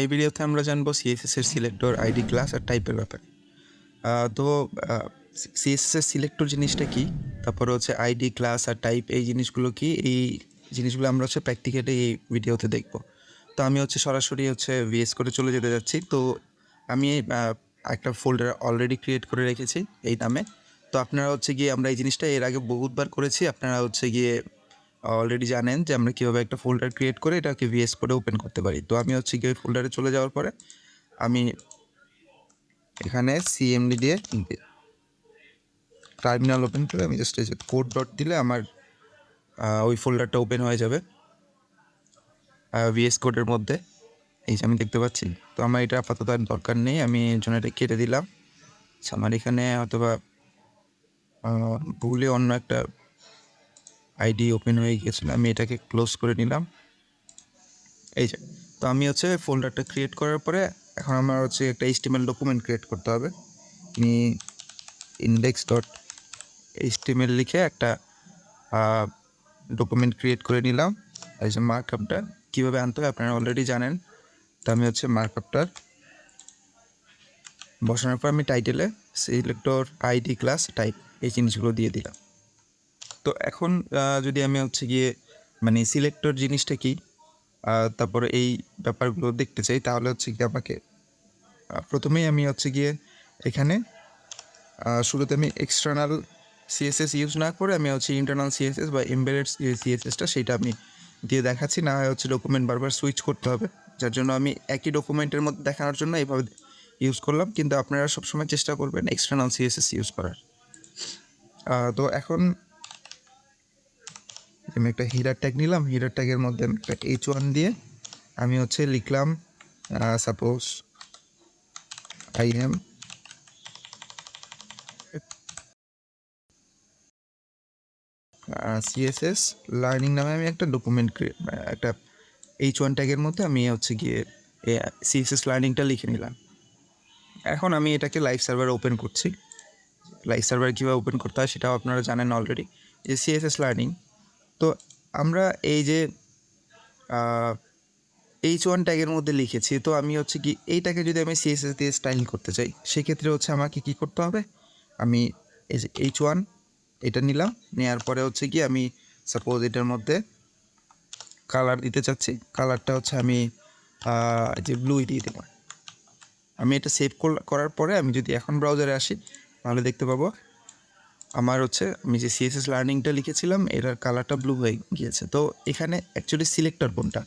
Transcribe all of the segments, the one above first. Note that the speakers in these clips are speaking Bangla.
এই ভিডিওতে আমরা জানব সিএসএস এর সিলেক্টর আইডি ক্লাস আর টাইপের ব্যাপারে। তো সিএসএস এর সিলেক্টর জিনিসটা কি? তারপর হচ্ছে আইডি ক্লাস আর টাইপ এই জিনিসগুলো কি? এই জিনিসগুলো আমরা হচ্ছে প্র্যাকটিক্যালি এই ভিডিওতে দেখব। তো আমি হচ্ছে সরাসরি হচ্ছে ভিএস করে চলে যেতে যাচ্ছি। তো আমি একটা ফোল্ডার অলরেডি ক্রিয়েট করে রেখেছি এই নামে। তো আপনারা হচ্ছে গিয়ে আমরা এই জিনিসটা এর আগে বহুতবার করেছি। আপনারা হচ্ছে গিয়ে অলরেডি জানেন যে আমরা কীভাবে একটা ফোল্ডার ক্রিয়েট করে এটাকে ভিএস কোডে ওপেন করতে পারি। তো আমি হচ্ছে গিয়ে ফোল্ডারে চলে যাওয়ার পরে আমি এখানে সিএমডি দিয়ে টার্মিনাল ওপেন করে আমি জাস্ট কোড ডট দিলে আমার ওই ফোল্ডারটা ওপেন হয়ে যাবে ভিএস কোডের মধ্যে। এই যে আমি দেখতে পাচ্ছি। তো আমার এটা আপাতত আর দরকার নেই। আমি জন্য এটা কেটে দিলাম। আমার এখানে অথবা ভুলে অন্য একটা আইডি ওপেন হয়ে গিয়েছিল, আমি এটাকে ক্লোজ করে নিলাম। এই যে, তো আমি হচ্ছে ফোল্ডারটা ক্রিয়েট করার পরে এখন আমার হচ্ছে একটা এইচটিএমএল ডকুমেন্ট ক্রিয়েট করতে হবে। আমি ইন্ডেক্স ডট এইচটিএমএল লিখে একটা ডকুমেন্ট ক্রিয়েট করে নিলাম। এই যে মার্কআপটা কীভাবে আনতে হবে আপনারা অলরেডি জানেন। তো আমি হচ্ছে মার্কআপটার বসানোর পর আমি টাইটেলে সিলেক্টর আইডি ক্লাস টাইপ এই জিনিসগুলো দিয়ে দিলাম। তো এখন যদি আমি হচ্ছে গিয়ে মানে সিলেক্টর জিনিসটা কি তারপরে এই ব্যাপারগুলো দেখতে চাই, তাহলে হচ্ছে গিয়ে আমাকে প্রথমেই আমি হচ্ছে গিয়ে এখানে শুরুতে আমি এক্সটার্নাল সিএসএস ইউজ না করে আমি হচ্ছে ইন্টারনাল সিএসএস বা এমবেডেড সিএসএসটা সেটা আমি দিয়ে দেখাচ্ছি, না হয় হচ্ছে ডকুমেন্ট বারবার সুইচ করতে হবে। যার জন্য আমি একই ডকুমেন্টের মধ্যে দেখানোর জন্য এইভাবে ইউজ করলাম, কিন্তু আপনারা সবসময় চেষ্টা করবেন এক্সটার্নাল সিএসএস ইউজ করার। তো এখন আমি একটা হিরার ট্যাগ নিলাম হিরার ট্যাগের মধ্যে আমি একটা এইচ ওয়ান দিয়ে আমি হচ্ছে লিখলাম suppose I am CSS learning নামে আমি একটা ডকুমেন্ট একটা এইচ ওয়ান ট্যাগের মধ্যে আমি হচ্ছে গিয়ে সিএসএস লার্নিংটা লিখে নিলাম। এখন আমি এটাকে লাইভ সার্ভার ওপেন করছি। লাইভ সার্ভার কীভাবে ওপেন করতে হয় সেটাও আপনারা জানেন অলরেডি যে সিএসএস লার্নিং তো আমরা এই যে এইচ ওয়ান ট্যাগের মধ্যে লিখেছি, তো আমি হচ্ছে কি এইটাকে যদি আমি সিএসএস দিয়ে স্টাইল করতে চাই, সেক্ষেত্রে হচ্ছে আমাকে কি করতে হবে? আমি এই যে এইচ ওয়ান এটা নিলাম নেওয়ার পরে হচ্ছে কি আমি সাপোজ এটার মধ্যে কালার দিতে চাচ্ছি কালারটা হচ্ছে আমি যে ব্লুই দিয়ে দেবো আমি এটা সেভ করার পরে আমি যদি এখন ব্রাউজারে আসি, তাহলে দেখতে পাবো আমার হচ্ছে, আমি যে সিএসএস লার্নিংটা লিখেছিলাম এটার কালারটা ব্লু হয়ে গিয়েছে। তো এখানে অ্যাকচুয়ালি সিলেক্টর কোনটা?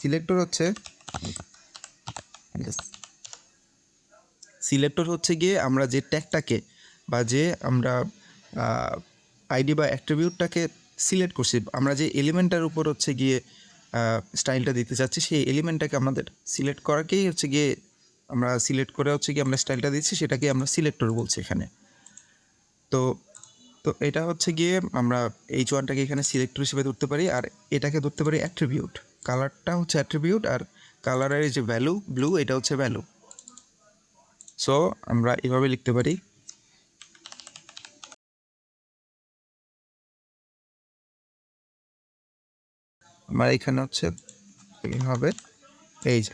সিলেক্টর হচ্ছে সিলেক্টর হচ্ছে গিয়ে আমরা যে ট্যাগটাকে বা যে আমরা আইডি বা অ্যাট্রিবিউটটাকে সিলেক্ট করছি, আমরা যে এলিমেন্টটার উপর হচ্ছে গিয়ে স্টাইলটা দিতে চাচ্ছি, সেই এলিমেন্টটাকে আমাদের সিলেক্ট করাকেই হচ্ছে গিয়ে আমরা সিলেক্ট করে হচ্ছে গিয়ে আমরা স্টাইলটা দিচ্ছি সেটাকে আমরা সিলেক্টর বলছি এখানে। তো তো এটা হচ্ছে গিয়ে আমরা এইচ ওয়ানটাকে এখানে সিলেক্টর হিসেবে ধরতে পারি আর এটাকে ধরতে পারি অ্যাট্রিবিউট কালারটা হচ্ছে অ্যাট্রিবিউট আর কালারের যে ভ্যালু ব্লু এটা হচ্ছে ভ্যালু সো আমরা এভাবে লিখতে পারি। আমার এখানে হচ্ছে হবে। এই যে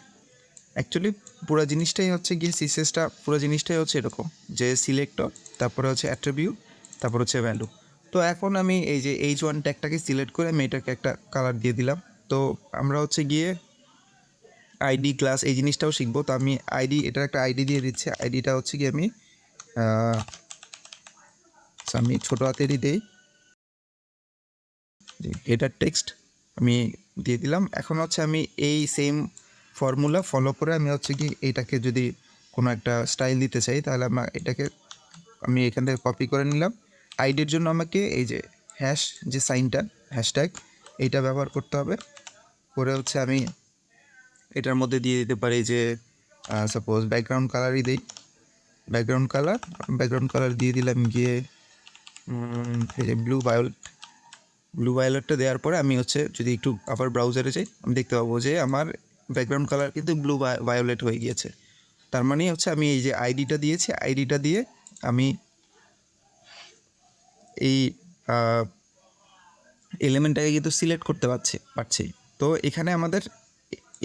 অ্যাকচুয়ালি পুরো জিনিসটাই হচ্ছে গিয়ে সিসেসটা পুরো জিনিসটাই হচ্ছে এরকম। যে সিলেক্টর তারপরে হচ্ছে অ্যাট্রিবিউট তারপর হচ্ছে ভ্যালু তো এখন আমি এই যে এইচ ওয়ান ট্যাগটাকে সিলেক্ট করে আমি এটাকে একটা কালার দিয়ে দিলাম। তো আমরা হচ্ছে গিয়ে আইডি ক্লাস এই জিনিসটাও শিখব। তো আমি আইডি এটার একটা আইডি দিয়ে দিচ্ছি। আইডিটা হচ্ছে কি আমি আমি ছোটো হাতেরই দিই। এটার টেক্সট আমি দিয়ে দিলাম। এখন হচ্ছে আমি এই সেম ফর্মুলা ফলো করে আমি হচ্ছে কি এটাকে যদি কোনো একটা স্টাইল দিতে চাই, তাহলে আমার এটাকে আমি এখান থেকে কপি করে নিলাম। আইডির জন্য আমাকে এই যে হ্যাশ যে সাইনটা হ্যাশট্যাগ এইটা ব্যবহার করতে হবে। করে হচ্ছে আমি এটার মধ্যে দিয়ে দিতে পারি যে সাপোজ ব্যাকগ্রাউন্ড কালারই দিই। ব্যাকগ্রাউন্ড কালার ব্যাকগ্রাউন্ড কালার দিয়ে দিলাম গিয়ে ব্লু ভায়োলেট ব্লু ভায়োলেটটা দেওয়ার পরে আমি হচ্ছে যদি একটু আবার ব্রাউজারে যাই, আমি দেখতে পাবো যে আমার ব্যাকগ্রাউন্ড কালার কিন্তু ব্লু ভায়োলেট হয়ে গিয়েছে। তার মানে হচ্ছে আমি এই যে আইডিটা দিয়েছি আইডিটা দিয়ে আমি এই এলিমেন্টটাকে কিন্তু সিলেক্ট করতে পারছি পারছি তো এখানে আমাদের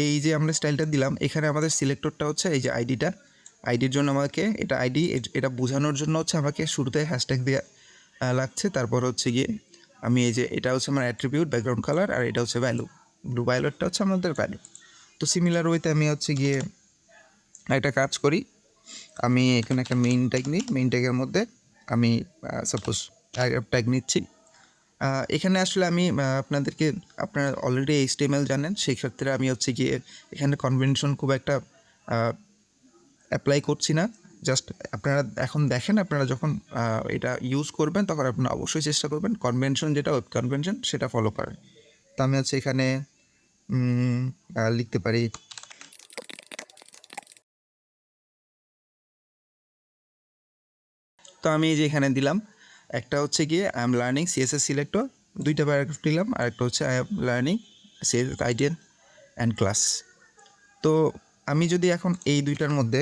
এই যে আমরা স্টাইলটা দিলাম, এখানে আমাদের সিলেক্টরটা হচ্ছে এই যে আইডিটা আইডির জন্য আমাকে এটা আইডি এটা বোঝানোর জন্য হচ্ছে আমাকে শুরুতে হ্যাশট্যাগ দেওয়া লাগছে। তারপর হচ্ছে গিয়ে আমি এই যে, এটা হচ্ছে আমার অ্যাট্রিবিউট ব্যাকগ্রাউন্ড কালার আর এটা হচ্ছে ভ্যালু ব্লু ভায়োলেটটা হচ্ছে আমাদের ভ্যালু তো সিমিলার ওয়েতে আমি হচ্ছে গিয়ে একটা কাজ করি। আমি এখানে একটা মেইন ট্যাগ নিই। মেইন ট্যাগের মধ্যে আমি সাপোজ ট্যাগ নিচ্ছি। এখানে আসলে আমি আপনাদেরকে, আপনারা অলরেডি এইচ টিএমএল জানেন, সেই ক্ষেত্রে আমি হচ্ছে গিয়ে এখানে কনভেনশন খুব একটা অ্যাপ্লাই করছি না। জাস্ট আপনারা এখন দেখেন, আপনারা যখন এটা ইউজ করবেন, তখন আপনারা অবশ্যই চেষ্টা করবেন কনভেনশন যেটা ওয়েব কনভেনশন সেটা ফলো করেন তো আমি হচ্ছে এখানে লিখতে পারি। তো আমি যে এখানে দিলাম। একটা হচ্ছে গিয়ে I am learning CSS selector দুইটা প্যারাগ্রাফ দিলাম আর একটা হচ্ছে আই এম লার্নিং সিএসএস আইডিয়ান অ্যান্ড ক্লাস তো আমি যদি এখন এই দুইটার মধ্যে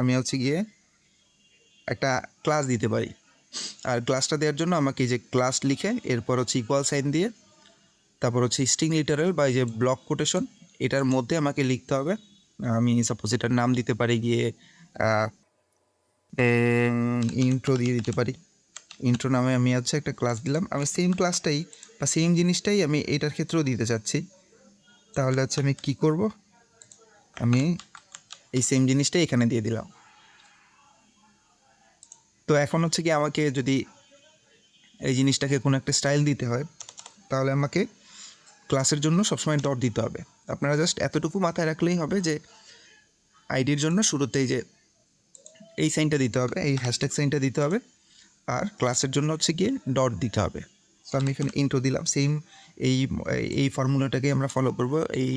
আমি হচ্ছে গিয়ে একটা ক্লাস দিতে পারি। আর ক্লাসটা দেওয়ার জন্য আমাকে যে ক্লাস লিখে, এরপর হচ্ছে ইকুয়াল সাইন দিয়ে, তারপর হচ্ছে স্ট্রিং লিটারেল বা এই যে ব্লক কোটেশন এটার মধ্যে আমাকে লিখতে হবে। আমি সাপোজ এটার নাম দিতে পারি গিয়ে ইন্ট্রো দিয়ে দিতে পারি। ইন্ট্রো নামে আমি হচ্ছে একটা ক্লাস দিলাম। আমি সেম ক্লাসটাই বা সেম জিনিসটাই আমি এটার ক্ষেত্রেও দিতে চাচ্ছি। তাহলে হচ্ছে আমি কি করব? আমি এই সেম জিনিসটাই এখানে দিয়ে দিলাম। তো এখন হচ্ছে কি আমাকে যদি এই জিনিসটাকে কোনো একটা স্টাইল দিতে হয়, তাহলে আমাকে ক্লাসের জন্য সবসময় ডট দিতে হবে। আপনারা জাস্ট এতটুকু মাথায় রাখলেই হবে যে আইডির জন্য শুরুতেই যে এই সাইনটা দিতে হবে, এই হ্যাশট্যাগ সাইনটা দিতে হবে, আর ক্লাসের জন্য হচ্ছে গিয়ে ডট দিতে হবে। তো আমি এখানে ইন্ট্রো দিলাম সেম এই এই ফর্মুলাটাকে আমরা ফলো করব, এই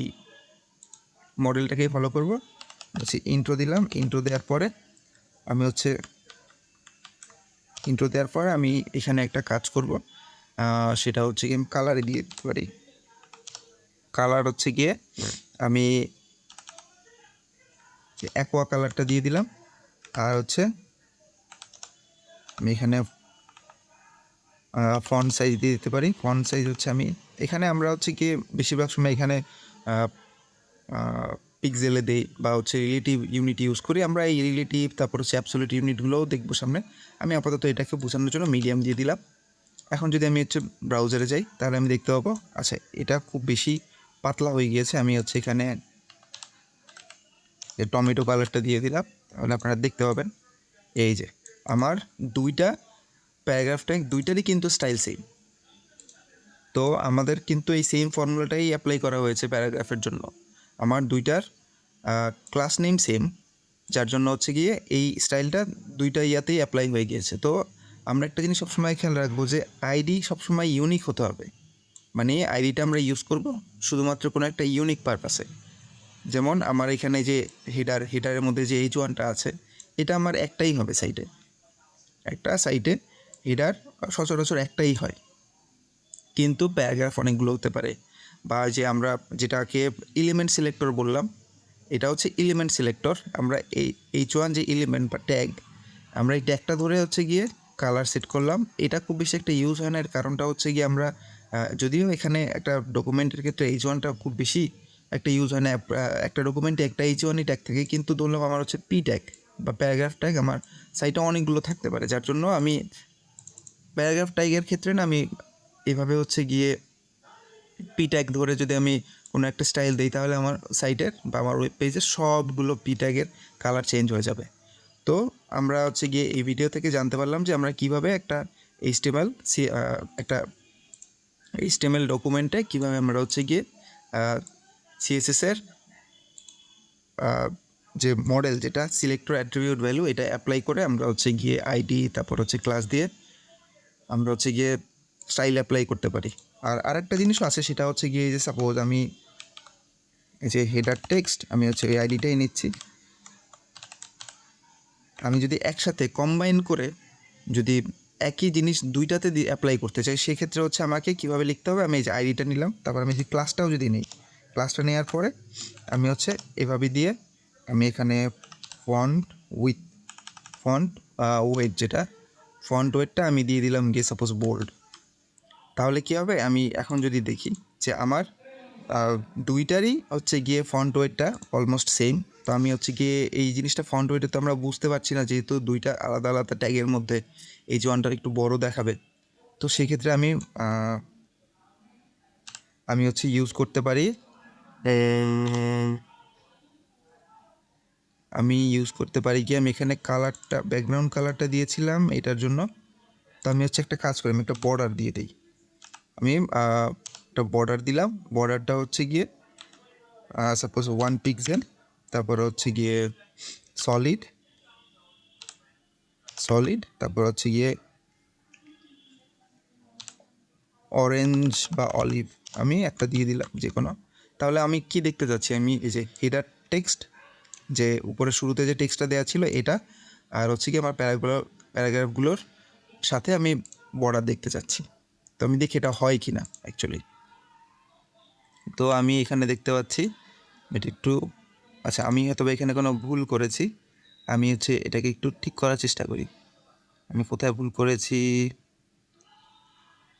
মডেলটাকেই ফলো করব। হচ্ছে ইন্ট্রো দিলাম ইন্ট্রো দেওয়ার পরে আমি হচ্ছে ইন্ট্রো দেওয়ার পরে আমি এখানে একটা কাজ করব সেটা হচ্ছে গিয়ে কালারে দিয়ে দিতে পারি। কালার হচ্ছে গিয়ে আমি অ্যাকোয়া কালারটা দিয়ে দিলাম আর হচ্ছে? আমি এখানে ফন্ট সাইজ দিয়ে দিতে পারি। ফন্ট সাইজ হচ্ছে আমি, এখানে আমরা হচ্ছে গিয়ে বেশিরভাগ সময় এখানে পিক্সেলে দেই বা হচ্ছে রিলেটিভ ইউনিট ইউজ করি। আমরা এই রিলেটিভ তারপর হচ্ছে অ্যাবসোলিউট ইউনিটগুলোও দেখব সামনে। আমি আপাতত এটাকে বোঝানোর জন্য মিডিয়াম দিয়ে দিলাম। এখন যদি আমি হচ্ছে ব্রাউজারে যাই, তাহলে আমি দেখতে পাবো আচ্ছা এটা খুব বেশি পাতলা হয়ে গিয়েছে। আমি হচ্ছে এখানে টমেটো কালারটা দিয়ে দিলাম। তাহলে আপনারা দেখতে পাবেন। এই যে, আমার দুইটা প্যারাগ্রাফ ট্যাগ দুইটারই কিন্তু স্টাইল সেম তো আমাদের কিন্তু এই সেম ফর্মুলাটাই অ্যাপ্লাই করা হয়েছে প্যারাগ্রাফের জন্য। আমার দুইটার ক্লাস নেম সেম যার জন্য হচ্ছে গিয়ে এই স্টাইলটা দুইটা ইয়াতেই অ্যাপ্লাই হয়ে গিয়েছে। তো আমরা একটা জিনিস সবসময় খেয়াল রাখব যে আইডি সবসময় ইউনিক হতে হবে। মানে আইডিটা আমরা ইউজ করব শুধুমাত্র কোনো একটা ইউনিক পারপাসে যেমন আমার এখানে যে হেডার হেডারের মধ্যে যে এইচ ওয়ানটা আছে, এটা আমার একটাই হবে সাইটে একটা সাইটে হেডার সচরাচর একটাই হয়। কিন্তু প্যারাগ্রাফ অনেকগুলো হতে পারে। বা যে আমরা যেটাকে এলিমেন্ট সিলেক্টর বললাম, এটা হচ্ছে এলিমেন্ট সিলেক্টর আমরা এই এইচ ওয়ান যে এলিমেন্ট বা ট্যাগ আমরা এই ট্যাগটা ধরে হচ্ছে গিয়ে কালার সেট করলাম। এটা খুব বেশি একটা ইউজ হয় না। এর কারণটা হচ্ছে গিয়ে আমরা যদিও এখানে একটা ডকুমেন্টের ক্ষেত্রে এইচ ওয়ানটা খুব বেশি একটা ইউজ হয় না একটা ডকুমেন্টে একটা এইচ ওয়ানই ট্যাগ থাকে কিন্তু ধরলাম আমার হচ্ছে পি ট্যাগ বা প্যারাগ্রাফ ট্যাগ আমার সাইটে অনেকগুলো থাকতে পারে। যার জন্য আমি প্যারাগ্রাফ ট্যাগের ক্ষেত্রে না আমি এভাবে হচ্ছে গিয়ে পি ট্যাগ ধরে যদি আমি কোনো একটা স্টাইল দিই, তাহলে আমার সাইটের বা আমার ওয়েব পেজের সবগুলো পি ট্যাগের কালার চেঞ্জ হয়ে যাবে। তো আমরা হচ্ছে গিয়ে এই ভিডিও থেকে জানতে পারলাম যে আমরা কীভাবে একটা এইচটিএমএল সি একটা এইচটিএমএল ডকুমেন্টে কীভাবে আমরা হচ্ছে গিয়ে সিএসএসের যে মডেল যেটা সিলেক্টর অ্যাট্রিবিউট ভ্যালু এটা অ্যাপ্লাই করে আমরা হচ্ছে গিয়ে আইডি তারপর হচ্ছে ক্লাস দিয়ে আমরা হচ্ছে গিয়ে স্টাইল অ্যাপ্লাই করতে পারি। আর আরেকটা জিনিসও আছে, সেটা হচ্ছে গিয়ে যে সাপোজ আমি এই যে হেডার টেক্সট আমি হচ্ছে এই আইডিটাই নিচ্ছি। আমি যদি একসাথে কম্বাইন করে যদি একই জিনিস দুইটাতে অ্যাপ্লাই করতে চাই, সেক্ষেত্রে হচ্ছে আমাকে কীভাবে লিখতে হবে? আমি এই যে আইডিটা নিলাম, তারপর আমি যে ক্লাসটাও যদি নিই ক্লাসটা নেওয়ার পরে আমি হচ্ছে এভাবে দিয়ে আমি এখানে ফন্ট উইথ ফন্ট ওয়েট যেটা ফন্ট ওয়েটটা আমি দিয়ে দিলাম গিয়ে সাপোজ বোল্ড তাহলে কী হবে? আমি এখন যদি দেখি যে আমার দুইটারই হচ্ছে গিয়ে ফন্ট ওয়েটটা অলমোস্ট সেম তো আমি হচ্ছে গিয়ে এই জিনিসটা ফন্ট ওয়েটে তো আমরা বুঝতে পারছি না যেহেতু দুইটা আলাদা আলাদা ট্যাগের মধ্যে এই যে ওয়ানটার একটু বড় দেখাবে। তো সেক্ষেত্রে আমি আমি হচ্ছে ইউজ করতে পারি আমি ইউজ করতে পারি কি? আমি এখানে কালারটা ব্যাকগ্রাউন্ড কালারটা দিয়েছিলাম এটার জন্য। তো আমি হচ্ছে একটা কাজ করি, আমি একটা বর্ডার দিয়ে দিই। আমি একটা বর্ডার দিলাম। বর্ডারটা হচ্ছে গিয়ে সাপোজ ওয়ান পিক্সেল তারপর হচ্ছে গিয়ে সলিড সলিড তারপর হচ্ছে গিয়ে অরেঞ্জ বা অলিভ আমি একটা দিয়ে দিলাম যে কোনো তাহলে আমি কি দেখতে যাচ্ছি? আমি এই যে হেডার টেক্সট যে উপরে শুরুতে যে টেক্সটটা দেওয়া ছিল এটা, আর হচ্ছে কি আমার প্যারাগুলো প্যারাগ্রাফগুলোর সাথে আমি বর্ডার দেখতে চাচ্ছি তো আমি দেখি এটা হয় কি না অ্যাকচুয়ালি তো আমি এখানে দেখতে পাচ্ছি, এটা একটু আচ্ছা আমি হয়তো এখানে কোনো ভুল করেছি। আমি হচ্ছে এটাকে একটু ঠিক করার চেষ্টা করি। আমি কোথায় ভুল করেছি?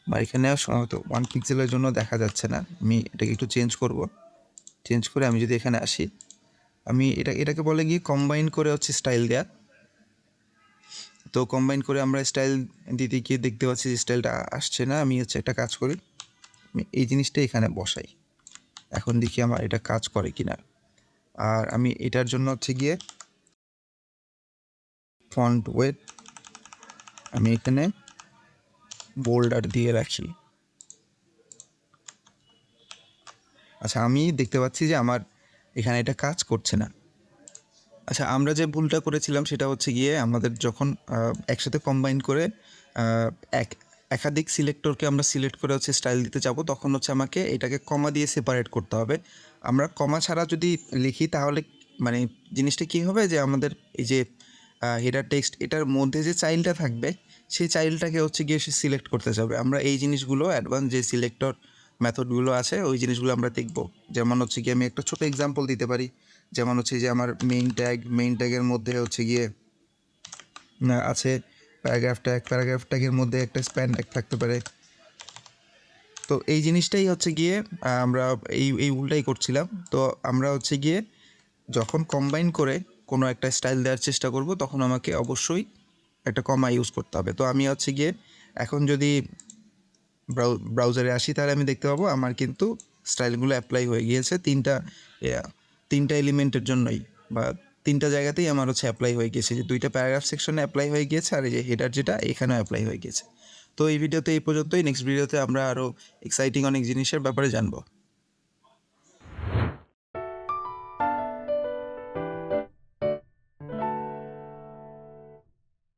বা এখানে সম্ভবত ওয়ান পিক্সেলের জন্য দেখা যাচ্ছে না। আমি এটাকে একটু চেঞ্জ করব। চেঞ্জ করে আমি যদি এখানে আসি, আমি এটা, এটাকে বলে গিয়ে কম্বাইন করে হচ্ছে স্টাইল দেয়া। তো কম্বাইন করে আমরা স্টাইল দিতে গিয়ে দেখতে পাচ্ছি যে স্টাইলটা আসছে না। আমি হচ্ছে একটা কাজ করি, আমি এই জিনিসটা এখানে বসাই। এখন দেখি আমার এটা কাজ করে কি না আর আমি এটার জন্য হচ্ছে গিয়ে ফন্ট ওয়েট আমি এখানে বোল্ডার দিয়ে রাখি আচ্ছা আমি দেখতে পাচ্ছি যে আমার এখানে এটা কাজ করছে না। আচ্ছা আমরা যে ভুলটা করেছিলাম সেটা হচ্ছে গিয়ে আমাদের যখন একসাথে কম্বাইন করে এক, একাধিক সিলেক্টরকে আমরা সিলেক্ট করে হচ্ছে স্টাইল দিতে যাব, তখন হচ্ছে আমাকে এটাকে কমা দিয়ে সেপারেট করতে হবে। আমরা কমা ছাড়া যদি লিখি তাহলে মানে জিনিসটা কী হবে যে আমাদের এই যে হেডার টেক্সট এটার মধ্যে যে চাইল্ডটা থাকবে সেই চাইল্ডটাকে হচ্ছে গিয়ে সে সিলেক্ট করতে যাবে। আমরা এই জিনিসগুলো অ্যাডভান্স যে সিলেক্টর মেথডগুলো আছে ওই জিনিসগুলো আমরা দেখব। যেমন হচ্ছে গিয়ে আমি একটা ছোটো এক্সাম্পল দিতে পারি। যেমন হচ্ছে যে আমার মেইন ট্যাগ মেইন ট্যাগের মধ্যে হচ্ছে গিয়ে না, আছে প্যারাগ্রাফ ট্যাগ প্যারাগ্রাফ ট্যাগের মধ্যে একটা স্প্যান ট্যাগ থাকতে পারে। তো এই জিনিসটাই হচ্ছে গিয়ে আমরা এই এই ভুলটাই করছিলাম। তো আমরা হচ্ছে গিয়ে যখন কম্বাইন করে কোনো একটা স্টাইল দেওয়ার চেষ্টা করব তখন আমাকে অবশ্যই একটা কমা ইউজ করতে হবে। তো আমি হচ্ছে গিয়ে এখন যদি ব্রাউজারে আসি, তাহলে আমি দেখতে পাবো আমার কিন্তু স্টাইলগুলো অ্যাপ্লাই হয়ে গিয়েছে তিনটা তিনটা এলিমেন্টের জন্যই বা তিনটা জায়গাতেই আমার হচ্ছে অ্যাপ্লাই হয়ে গিয়েছে। যে দুইটা প্যারাগ্রাফ সেকশনে অ্যাপ্লাই হয়ে গিয়েছে আর এই যে হেডার যেটা, এখানেও অ্যাপ্লাই হয়ে গিয়েছে। তো এই ভিডিওতে এই পর্যন্তই। নেক্সট ভিডিওতে আমরা আরও এক্সাইটিং অনেক জিনিসের ব্যাপারে জানব।